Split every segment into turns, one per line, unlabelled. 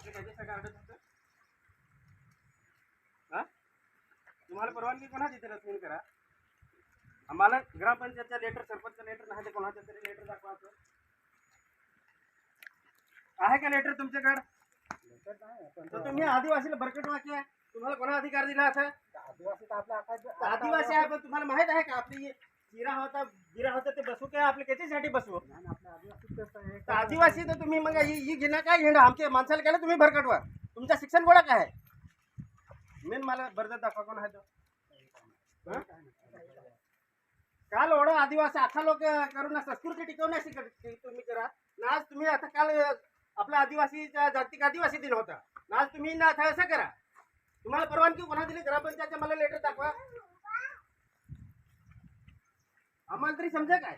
आपले हा? तुम्हाला परवानगी कोणाची इथे रचना करा? आम्हाला ग्रामपंचायतच्या लेटर सरपंच लेटर नाही ते कोणाचं तरी लेटर दाखवायचं. आहे का लेटर तुमच्याकडे? तर तुम्ही आदिवासीला बरकट वाक्य तुम्हाला कोणा अधिकार दिला असं
आदिवासी तर
आदिवासी आहे पण तुम्हाला माहीत आहे का आपली जिरा होता जिरा होता ते बसू काय आपले त्याच्यासाठी बसू?
आपल्या आदिवासी
तर आदिवासी तर तुम्ही मग ही ही घेणं काय घेणं? आमच्या माणसाला केलं तुम्ही भरकटवा तुमचं शिक्षण गोळा काय? आहे मेन मला बरं दाखवा कोण आहे तो? काल ओढा आदिवासी? आता लोक करून संस्कृती कर- तुम्ही करा. ना आज तुम्ही आता काल आपला आदिवासीचा जागतिक आदिवासी दिन होता. ना आज तुम्ही ना आता असं करा. तुम्हाला परवानगी कोणा दिली? ग्रामपंचायतच्या मला लेटर दाखवा. आम्हाला तरी समजा काय?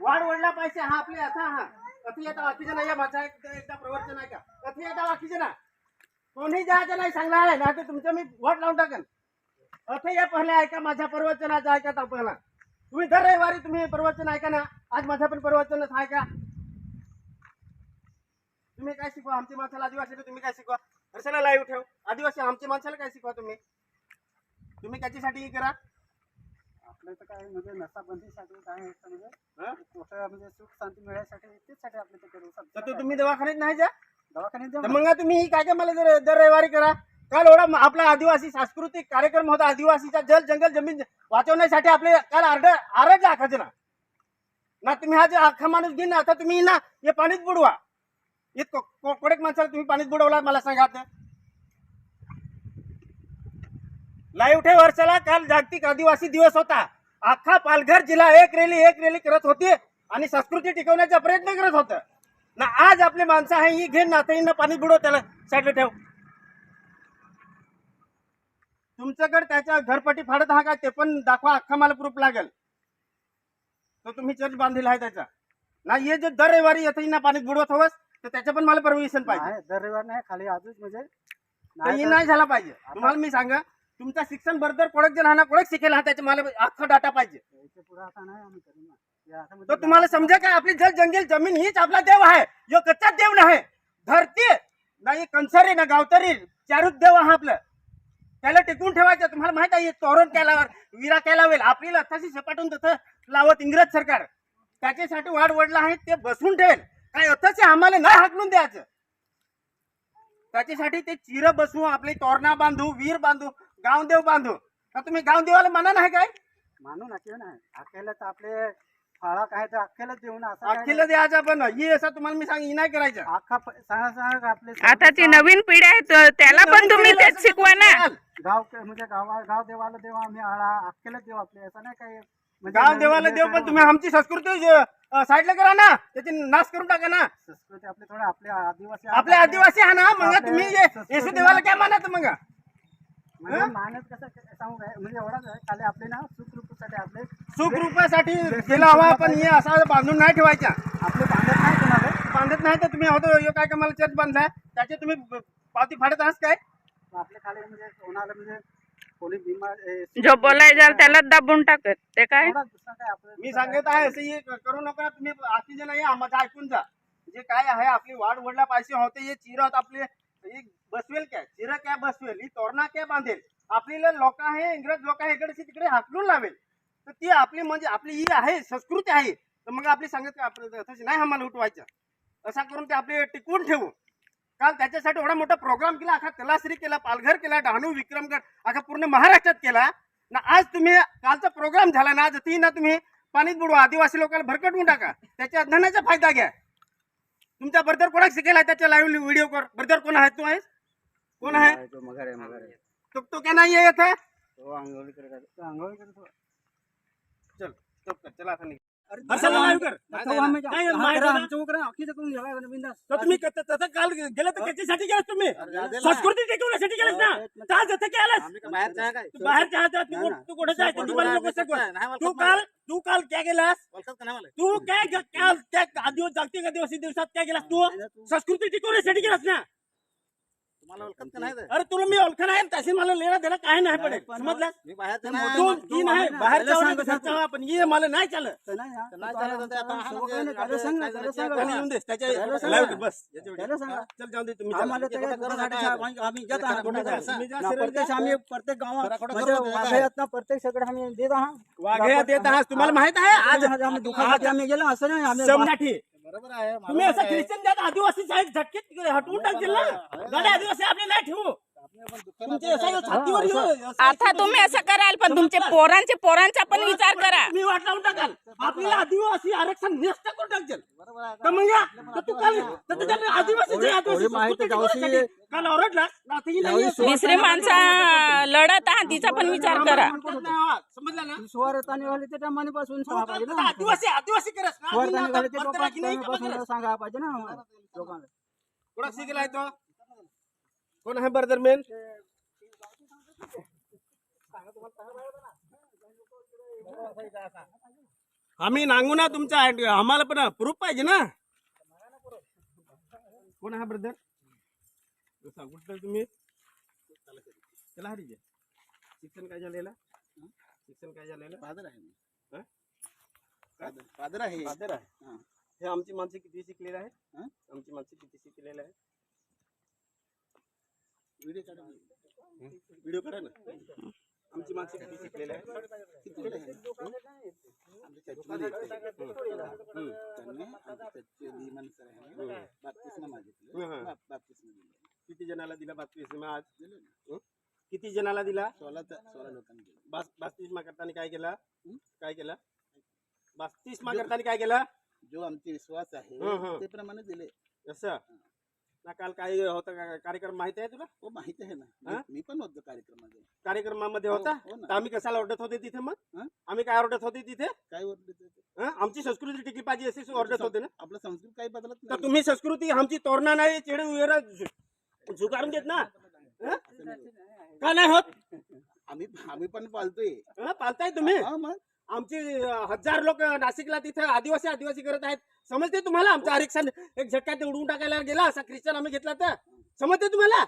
वाढ वडला पाहिजे हा आपले असा हा. कथी येता बाकीचे नाही माझा एकदा प्रवर्तन आहे का कथी येता बाकीचे ना? कोणी जायचं नाही सांगणार आहे ना तर तुमचं मी वट लावून टाकेन. अथे या पहिले ऐका माझ्या प्रवचनाचं ऐका तर पहिला तुम्ही दर रविवारी तुम्ही प्रवचन ऐका ना. आज माझं पण प्रवचनच आहे का तुम्ही काय शिकवा? आमची माणसाला आदिवासी तुम्ही काय शिकवा? कशाला लाईव्ह ठेव. आदिवासी आमची माणसाला काय शिकवा तुम्ही? तुम्ही त्याच्यासाठी करा.
आपलं तर काय म्हणजे नसाबंदीसाठी काय तर म्हणजे? मोठं म्हणजे सुख शांती मिळायसाठी तेचसाठी आपलं ते करू शकतो.
तुम्ही दवाखान्यात नाही जा?
दवाखान्यात
तर मग तुम्ही ही काय काय मला दर दर रविवारी करा. काल एवढा आपला आदिवासी सांस्कृतिक कार्यक्रम होता. आदिवासीचा जल जंगल जमीन वाचवण्यासाठी आपले काल अर्ध आरज आखायचे ना. ना तुम्ही हा जे अख्खा माणूस घेईन ना आता तुम्ही ना हे पाणीच बुडवा. इतकं को- कोडेक माणसाला तुम्ही पाणीच बुडवला मला सांगा लाईव्ह ठे वर्षाला काल जागतिक आदिवासी दिवस होता. अख्खा पालघर जिल्हा एक रेली एक रेली करत होती आणि संस्कृती टिकवण्याचा प्रयत्न करत होतं. ना आज आपले माणसं आहे ही घेऊन नातं ना पाणी बुडव त्याला साईडला ठेव. तुमच्याकडे त्याच्या घरपट्टी फाडत हा काय ते पण दाखवा अख्खा मला प्रूफ लागेल. तो तुम्ही चर्च बांधलेला आहे त्याचा. ना हे जे दर रविवारी येतं ना पाणी बुडवत हवंस तर त्याचं पण मला परमिशन पाहिजे.
दर रविवार नाही खाली आजच म्हणजे
तर
तर-
नाही झाला पाहिजे. तुम्हाला मी सांगा तुमचं शिक्षण बरोबर कोडक जे राहणार कोडक शिकेल हा त्याचा मला अख्खा डाटा पाहिजे.
याच्यापुढे आता नाही आम्ही करू ना. आता
तर
म्हणजे
तुम्हाला समजा काय आपली जल जंगल जमीन हीच आपला देव आहे. जो कच्चा देव नाही. धरती नाही कंसारी ना गावतरी. चारूच देव हा आपलं. त्याला टिकून ठेवायचं. तुम्हाला माहीत आहे हे तोरण केल्यावर विरा केला होईल आपली लथाशी सपाटून तसं लावत इंग्रज सरकार. त्याच्यासाठी वाढ वडला आहे ते बसून ठेवेल. काय अथच आम्हाला नाही हाकलून द्यायचं. त्याच्यासाठी ते चिर बसवू आपले तोरणा बांधू वीर बांधू. गावदेव बांधू का तुम्ही गावदेवाला म्हणा नाही काय?
मानू ना किंवा नाही. अखेला तर आपले फाळा काय तर अखेलाच देऊ ना असं
अखिल द्यायचा पण ही असं तुम्हाला मी सांग ही नाही करायचं.
नाही. अख्खा प- सांगा आपले
आताची नवीन पिढी आहे तर त्याला पण तुम्ही तेच शिकवा ना.
गाव म्हणजे गावा गाव देवाला देव आम्ही आळा अख्खेलाच देव आपले असं नाही काय म्हणजे
गाव देवाला देव पण तुम्ही आमची संस्कृती साईडला करा ना. त्याची नाश करून टाका ना.
संस्कृती आपली थोडे आपले आदिवासी
आपले आदिवासी आहे ना मग तुम्ही ये- येशू देवाला काय मानत मग?
म्हणजे मानत कसं सांगू काय? म्हणजे एवढाच आहे. खाली आपले ना सुखरूपसाठी आपले
सुखरूपासाठी केला हवा पण हे असा बांधून नाही ठेवायचा
आपले बांधत नाही कोणाला
बांधत नाही तर तुम्ही होतो ह्यो काय का मला चर्च बांधलाय त्याचे तुम्ही ब- पावती फाडत आहात काय?
आपले खाली म्हणजे कोणाला म्हणजे कोणी
जो बोलायचा त्याला दाबून टाकत. ते काय?
एवढाच दुसरा काय आपलं
मी सांगत आहे असं हे करू नका तुम्ही आती जे नाही माझं ऐकून जा. जे काय आहे आपली वाढ वडला पाहिजे होते हे चिरत आपले. हे बसवेल काय? चिर काय बसवेल? ही तोरणा काय बांधेल? आपली लोक आहे इंग्रज लोक आहे इकडे तिकडे हाकलून लावेल. तर ती आपली म्हणजे आपली ही आहे संस्कृती आहे. तर मग आपली सांगत का आपलं तशी नाही आम्हाला उठवायचं. असा करून ते आपले टिकवून ठेवू. काल त्याच्यासाठी एवढा मोठा प्रोग्राम केला अखा तलासरी केला पालघर केला डहाणू विक्रमगड अखा पूर्ण महाराष्ट्रात केला. ना आज तुम्ही कालचा प्रोग्राम झाला ना आज ती ना तुम्ही पाणीच बुडवा. आदिवासी लोकांना भरकटवून टाका. त्याच्या धनाचा फायदा घ्या. तुमच्या बरोबर कोणाक शिकेल आहे त्याच्या लाईव्ह व्हिडिओ कर बरोबर कोण आहे? तू आहेस? कोण आहे?
तो मगर आहे मगर आहे.
तो तो काय नाही येत आहे
तो आंघोळी करत आहे. तो आंघोळी करत होता.
चल तो कर चला आता निघ. live कर. काय माहिती आहे? तर तुम्ही क- तसं काल गेलं तर त्याच्यासाठी गेलास तुम्ही. संस्कृती टिकवण्यासाठी गेलास ना. का जसं केलंस तू हातात तू. तू कुठे जायचं तू काल तू काल काय गेलास? तू काय ग- काल त्या आदिवासी जागतिक आदिवासी दिवसात काय गेलास तू? संस्कृती टिकवण्यासाठी गेलास ना?
तुम्हाला ओळखत का नाही ते?
अरे तुला मी ओळखण आहे तशी मला लेणं देणं काय नाही पडेल समजलं
मी बाहेरचं
पण
नाही.
दोन तीन आहे
त्याला
बाहेरचा
सांग
वाला
कसं
घरचा पण ये मला नाही चालत
तर नाही ना,
तर नाही
तो
चालत होते, आता
आमचा
हा
सोबत
म्हणजे
आहे ना, त्याला सांग ना, त्याला सांग
त्याला
ना.
येऊन दे त्याच्या
त्याला सांग
लाईव्ह
ना.
बस याच्या वर.
त्याला सांगा.
चल जाऊ दे तुम्ही
हा,
चला.
मला
ते
त्या
कुठं करत
दुकानासाठी
आहे?
आम्ही- आम्ही जात आहात
कुठं
कुठं
करत
जात.
तुम्ही जा
ना,
सिरियल
प्रत्येक
द्या.
आम्ही प्रत्येक गावात
जरा कुठं
म्हणजे
करत होते
वाघे आहेत ना प्रत्येक सगळं आम्ही देत आहात
वाघ्या देत आहात तुम्हाला माहीत आहे आज
आज आम्ही दुकानात आम्ही गेलो असं नाही आम्ही
समजाठी
बरोबर आहे मला
तुम्ही असं. ख्रिश्चन जात आदिवासी साहेब झटकेत हटवून टाकतील ना? गाड्या आदिवासी आपले नाही ठेवू.
आता तुम्ही असं कराल पण तुमचे पोरांचे पोरांचा पण विचार करा.
तुम्ही वाट लावून टाकाल. आपल्याला आदिवासी आरक्षण नष्ट करून टाकतील.
बरोबर आहे
तर मग या तर तू काल तर तुझ्याकडे आदिवासी जे आदिवासी
एवढी माहिती
संस्कृती
गावची-
शिकवण्यासाठी काल ओरडला नाथी नाही आहे.
दुसरी माणसं लढत आहात तिचा पण विचार करा.
समजलं ना?
सांगा पाहिजे ना.
आदिवासी आदिवासी.
सांगा पाहिजे लोकांना.
शिकलाय तो? कोण आहे ब्रदर मेन आम्ही नांगू ना तुमच्या आम्हाला पण प्रूफ पाहिजे ना। कोण आहे ब्रदर? तुम्ही। चला हरी शिक्षण काय झालेलं शिक्षण काय झालेलं
फादर आहे मी.
हा?
फादर फादर आहे
फादर आहे
हा.
हे। आमची माणसं किती शिकलेली आहेत आमची माणसं किती शिकलेली आहेत
व्हिडिओ
करा ना. आमची माणसं किती शिकलेली
आहे? चर्चमध्ये. त्यांनी आहे बाप्तिस्मा मागितलं. बाप्तिस्मा दिलं.
किती जणाला दिला बाप्तिस्मा आज?
दिलं ना.
किती जणाला दिला?
सोळा सोळा लोकांनी दिलं.
करताना काय केला? काय केला? करताना काय केलं?
जो आमचे विश्वास आहे. ते प्रमाणे दिले.
असं? ना काल काय होतं का- कार्यक्रम माहिती आहे तुला
हो माहिती आहे ना
हा?
मी- मी पण होतो कार्यक्रमामध्ये
कार्यक्रमामध्ये
हो,
होता
हो ना.
तर आम्ही कशाला ओरडत होते तिथे मग
हं?
आम्ही काय ओरडत होते तिथे
काय ओरडत होते?
हं? आमची संस्कृती टिकली पाहिजे असे ओरडत होते ना
आपलं संस्कृत काही बदलत
तर
नाही
तुम्ही संस्कृती आमची तोरणा नाही चिडे उयरा झुकारून देत ना हं? का नाही होत
आम्ही आम्ही पण पालतोय
हं? पाळताय तुम्ही
हा, मग
आमची अं, हजार लोक नाशिकला तिथे आदिवासी आदिवासी करत आहेत समजते तुम्हाला? आमचं आरक्षण एक झटक्यात उडवून टाकायला गेला असा ख्रिश्चन आम्ही घेतला तर. समजते तुम्हाला?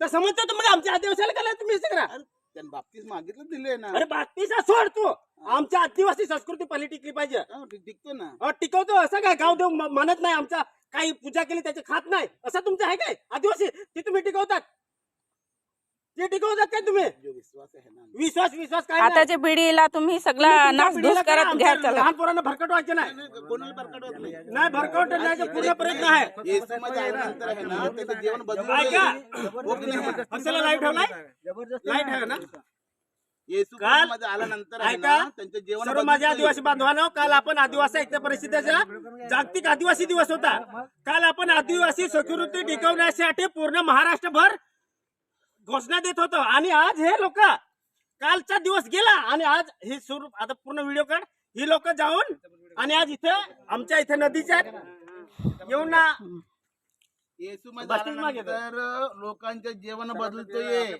तर समजते तुम्हाला? आमच्या आदिवासीला काय तुम्ही असं करा
त्यांनी बाबतीत मागितलं दिले ना.
अरे बाकीचा सोड तू. आमच्या आदिवासी संस्कृती पली टिकली पाहिजे.
टिक- टिकतो ना.
टिकवतो. असं काय गाव देव म- म्हणत नाही आमचा. काही पूजा केली त्याचे खात नाही. असं तुमचं आहे काय? आदिवासी ते तुम्ही टिकवतात. ते तुम्ही.
विश्वास
विश्वास विश्वास काय नाही.
आताच्या पिढीला तुम्ही सगळा
तुमच्या
नासधूस
पिढीला काय
करत घ्या
आमच्या
चला.
लहान पोरांना भरकट व्हायचं नाही.
नाही, कोणाला बरकट होत नाही.
नाही भरकट नाही पूर्ण प्रयत्न आहे.
येशू मध्ये आल्यानंतर आहे ना त्याचं जीवन बदलून
ऐका.
हो की नाही?
असला लाईव्ह ठेवलाय?
जबरदस्ती
लाइट आहे ना.
येशू
काल-
मध्ये आल्यानंतर आहे
ऐका.
ना त्यांचं जीवन
सर्व
बदलून
माझ्या. आदिवासी बांधवांनो काल आपण आदिवासी ऐक्य परिषदेचा जागतिक आदिवासी दिवस होता. काल आपण आदिवासी संस्कृती टिकवण्यासाठी पूर्ण महाराष्ट्रभर घोषणा देत होतो. आणि आज हे लोक कालचा दिवस गेला आणि आज हे सुरू आता पूर्ण व्हिडिओ काढ. ही लोक जाऊन आणि आज इथे आमच्या इथे नदीच्या येऊन ना
येशू मध्ये आल्यानंतर लोकांचं जीवन बदलतोय.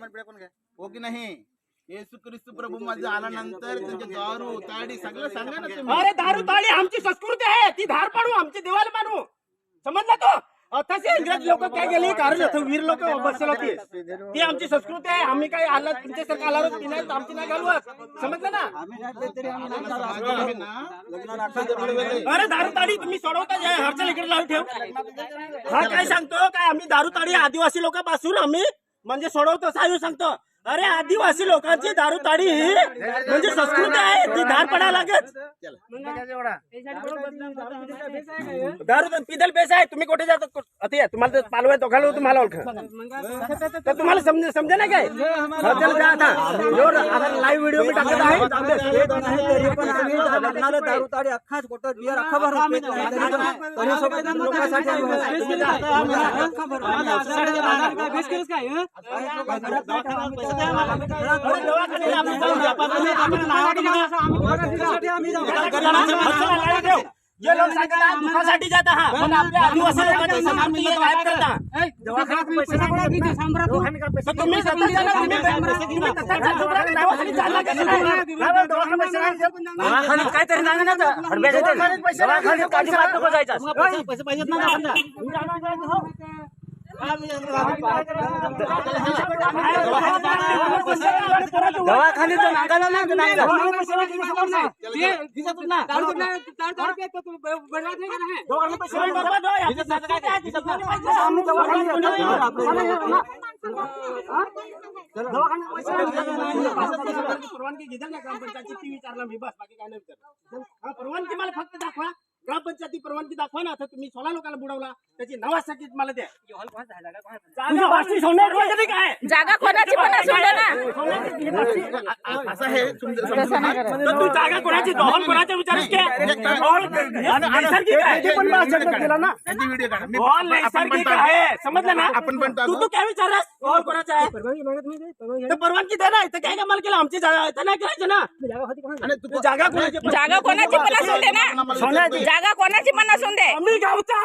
हो की नाही? येशू ख्रिस्त प्रभू मध्ये आल्यानंतर त्यांचे दारू ताडी सगळं सांगा ना तुम्ही.
अरे दारू ताळी आमची संस्कृती आहे. ती धार पाडू आमची देवाला मानू. समजला तो? तसे इंग्रज लोक काय गेले कारण इथं वीर लोक बसले होते. ती आमची संस्कृती आहे. आम्ही काय आला तुमच्यासारखं आला ती नाही आमची नाही घालवत. समजलं ना? अरे दारू ताडी तुम्ही सोडवता? जे हरचल इकडे लावून ठेव. हा काय सांगतो? काय आम्ही दारू ताडी आदिवासी लोकांपासून आम्ही म्हणजे सोडवतो सायू सांगतो. अरे आदिवासी लोकांची दारू ताडी ही म्हणजे संस्कृती आहे ती धार लागत दारू पिदल पैसा आहे तुम्ही कुठे जातो? आता या, तुम्हाला तर पालवाय तो तुम्हाला ओळख. तर तुम्हाला समज समजे नाही काय? जा आता? लाईव्ह व्हिडिओ मी टाकत आहे.
देत दारू अख्खाच बियर अख्खा तरी तरी
दवाखान्यात. जे लोक सांगत आहे दुखासाठी जात आहात पण आपल्या आदिवासी लोकांची हे गायब करत. तर तुम्ही स्वतः जाणार, तुम्ही तुम्ही तसाच्या झोपड्यात नावाखाली चालला का नाही? नावावर दवाखान्यात पैसे. दवाखान्यात काहीतरी नाही ना
दवाखान्याचं नांगाला ना.
परवानगी घेतली ना ग्रामपंचायतची ती विचारला मी बस बाकी काय नाही. विचारलं हा, परवानगी मला फक्त दाखवा. ग्रामपंचायती परवानगी दाखवा ना. आता तुम्ही सोळा लोकांना बुडवला त्याची नावासाठी मला द्या. जागा वाशी काय
जागा कोणाची पण असू दे ना.
असं आहे तुमचं समजून घ्या.
तर तू जागा कोणाची? दोहन कोणाच्या विचारच नैसर्गिक आहे. ते पण भाषण केला ना.
त्यांची व्हिडिओ काढा. मी-
दोहन
आपण पण
नैसर्गिक
टाकू.
आहे समजलं ना?
आपण पण
तू. तू काय विचारस दोहन कोणाचं आहे? तर परवानगी दे ना. इथं काय कमाल केलं? आमची जागा इथं नाही करायचं ना.
आणि तू
जागा कोणाची
जागा कोणाची पण असू दे ना. जागा कोणाची पण असू दे
आम्ही गावचा